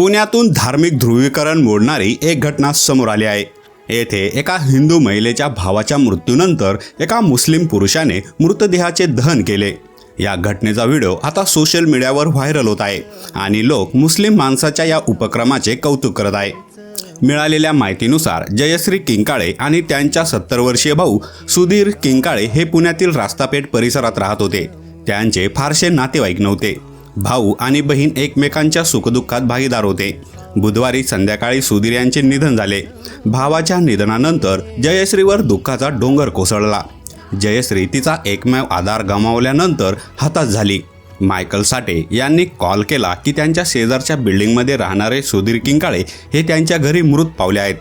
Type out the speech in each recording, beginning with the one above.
पुण्यातून धार्मिक ध्रुवीकरण मोडणारी एक घटना समोर आली आहे. येथे एका हिंदू महिलेच्या भावाच्या मृत्यूनंतर एका मुस्लिम पुरुषाने मृतदेहाचे दहन केले. या घटनेचा व्हिडिओ आता सोशल मीडियावर व्हायरल होत आहे आणि लोक मुस्लिम माणसाच्या या उपक्रमाचे कौतुक करत आहे. मिळालेल्या माहितीनुसार जयश्री किंकाळे आणि त्यांच्या सत्तर वर्षीय भाऊ सुधीर किंकाळे हे पुण्यातील रास्तापेठ परिसरात राहत होते. त्यांचे फारसे नातेवाईक नव्हते. भाऊ आणि बहीण एकमेकांच्या सुखदुःखात भागीदार होते. बुधवारी संध्याकाळी सुधीर यांचे निधन झाले. भावाच्या निधनानंतर जयश्रीवर दुःखाचा डोंगर कोसळला. जयश्री तिचा एकमेव आधार गमावल्यानंतर हताश झाली. मायकल साठे यांनी कॉल केला की त्यांच्या शेजारच्या बिल्डिंगमध्ये राहणारे सुधीर किंकाळे हे त्यांच्या घरी मृत पावले आहेत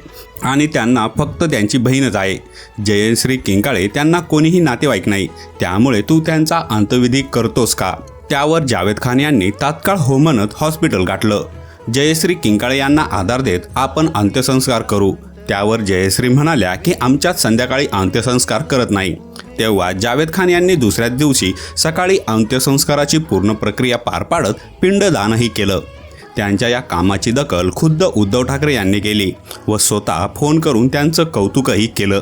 आणि त्यांना फक्त त्यांची बहीणच आहे. जयश्री किंकाळे त्यांना कोणीही नातेवाईक नाही. त्यामुळे तू त्यांचा अंतविधी करतोस का? त्यावर जावेद खान यांनी तात्काळ होमनत हॉस्पिटल गाठलं. जयश्री किंकाळे यांना आधार देत आपण अंत्यसंस्कार करू. त्यावर जयश्री म्हणाल्या की आमच्यात संध्याकाळी अंत्यसंस्कार करत नाही. तेव्हा जावेद खान यांनी दुसऱ्याच दिवशी सकाळी अंत्यसंस्काराची पूर्ण प्रक्रिया पार पाडत पिंडदानही केलं. त्यांच्या या कामाची दखल खुद्द उद्धव ठाकरे यांनी केली व स्वतः फोन करून त्यांचं कौतुकही केलं.